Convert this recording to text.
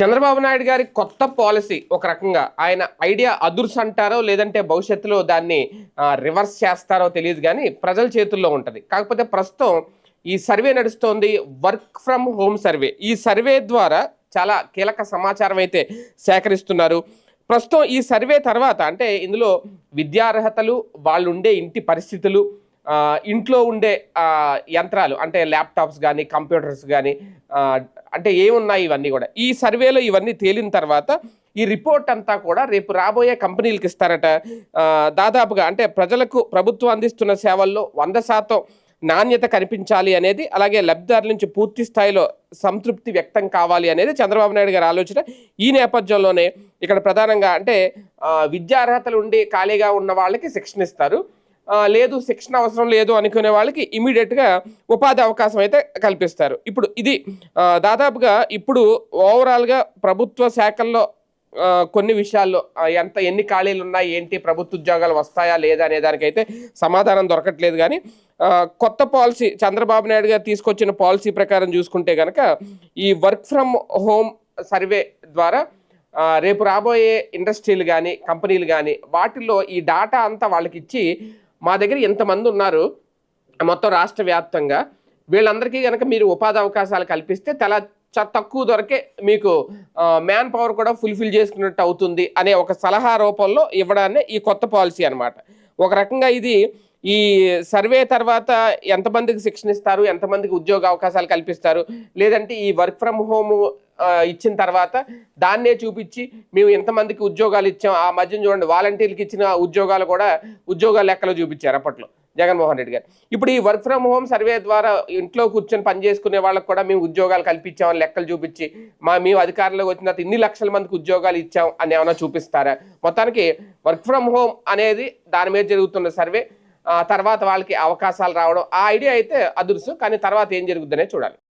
చంద్రబాబు నాయుడు గారి కొత్త పాలసీ ఒక రకంగా ఆయన ఐడియా అదుర్స్ అంటారో లేదంటే భవిష్యత్తులో దాన్ని రివర్స్ చేస్తారో తెలియదు కానీ ప్రజల చేతుల్లో ఉంటుంది. కాకపోతే ప్రస్తుతం ఈ సర్వే నడుస్తోంది వర్క్ ఫ్రమ్ హోమ్ సర్వే. ఈ సర్వే ద్వారా చాలా కీలక సమాచారం అయితే సేకరిస్తున్నారు. ప్రస్తుతం ఈ సర్వే తర్వాత అంటే ఇందులో విద్యార్హతలు వాళ్ళు ఉండే ఇంటి పరిస్థితులు ఇంట్లో ఉండే యంత్రాలు అంటే ల్యాప్టాప్స్ కానీ కంప్యూటర్స్ కానీ అంటే ఏమున్నాయి ఇవన్నీ కూడా. ఈ సర్వేలో ఇవన్నీ తేలిన తర్వాత ఈ రిపోర్ట్ అంతా కూడా రేపు రాబోయే కంపెనీలకు ఇస్తారట. దాదాపుగా అంటే ప్రజలకు ప్రభుత్వం అందిస్తున్న సేవల్లో వంద శాతం నాణ్యత కనిపించాలి అనేది అలాగే లబ్ధిదారుల నుంచి పూర్తి స్థాయిలో సంతృప్తి వ్యక్తం కావాలి అనేది చంద్రబాబు నాయుడు గారి ఆలోచన. ఈ నేపథ్యంలోనే ఇక్కడ ప్రధానంగా అంటే విద్యా విద్యార్హతలు ఉండి ఖాళీగా ఉన్న వాళ్ళకి శిక్షణ ఇస్తారు. లేదు శిక్షణ అవసరం లేదు అనుకునే వాళ్ళకి ఇమీడియట్గా ఉపాధి అవకాశం అయితే కల్పిస్తారు. ఇప్పుడు ఇది దాదాపుగా ఇప్పుడు ఓవరాల్గా ప్రభుత్వ శాఖల్లో కొన్ని విషయాల్లో ఎంత ఎన్ని ఖాళీలు ఉన్నాయి ఏంటి ప్రభుత్వ ఉద్యోగాలు వస్తాయా లేదా అనే దానికైతే సమాధానం దొరకట్లేదు కానీ కొత్త పాలసీ చంద్రబాబు నాయుడు గారు తీసుకొచ్చిన పాలసీ ప్రకారం చూసుకుంటే కనుక ఈ వర్క్ ఫ్రమ్ హోమ్ సర్వే ద్వారా రేపు రాబోయే ఇండస్ట్రీలు కానీ కంపెనీలు కానీ వాటిల్లో ఈ డాటా అంతా వాళ్ళకి ఇచ్చి మా దగ్గర ఎంతమంది ఉన్నారు మొత్తం రాష్ట్ర వ్యాప్తంగా. వీళ్ళందరికీ కనుక మీరు ఉపాధి అవకాశాలు కల్పిస్తే చాలా చ- తక్కువ దొరకే మీకు మ్యాన్ పవర్ కూడా ఫుల్ఫిల్ చేసుకున్నట్టు అవుతుంది అనే ఒక సలహా రూపంలో ఇవ్వడాన్ని ఈ కొత్త పాలసీ అనమాట ఒక రకంగా ఇది ఈ సర్వే తర్వాత ఎంతమందికి శిక్షణ ఇస్తారు ఎంతమందికి ఉద్యోగ అవకాశాలు కల్పిస్తారు లేదంటే ఈ వర్క్ ఫ్రమ్ హోమ్ ఇచ్చిన తర్వాత దాన్నే చూపించి మేము ఎంతమందికి ఉద్యోగాలు ఇచ్చాం ఆ మధ్యన చూడండి వాలంటీర్కి ఇచ్చిన ఉద్యోగాలు కూడా ఉద్యోగాల లెక్కలు చూపించారు అప్పట్లో జగన్మోహన్ రెడ్డి గారు. ఇప్పుడు ఈ వర్క్ ఫ్రమ్ హోమ్ సర్వే ద్వారా ఇంట్లో కూర్చొని పని చేసుకునే వాళ్ళకి కూడా మేము ఉద్యోగాలు కల్పించామని లెక్కలు చూపించి మా మేము అధికారంలోకి వచ్చిన తర్వాత ఇన్ని లక్షల మందికి ఉద్యోగాలు ఇచ్చాం అని ఏమైనా చూపిస్తారా? మొత్తానికి వర్క్ ఫ్రమ్ హోమ్ అనేది దాని మీద జరుగుతున్న సర్వే. తర్వాత వాళ్ళకి అవకాశాలు రావడం ఆ ఐడియా అయితే అదుర్సు కానీ తర్వాత ఏం జరుగుద్దనే చూడాలి.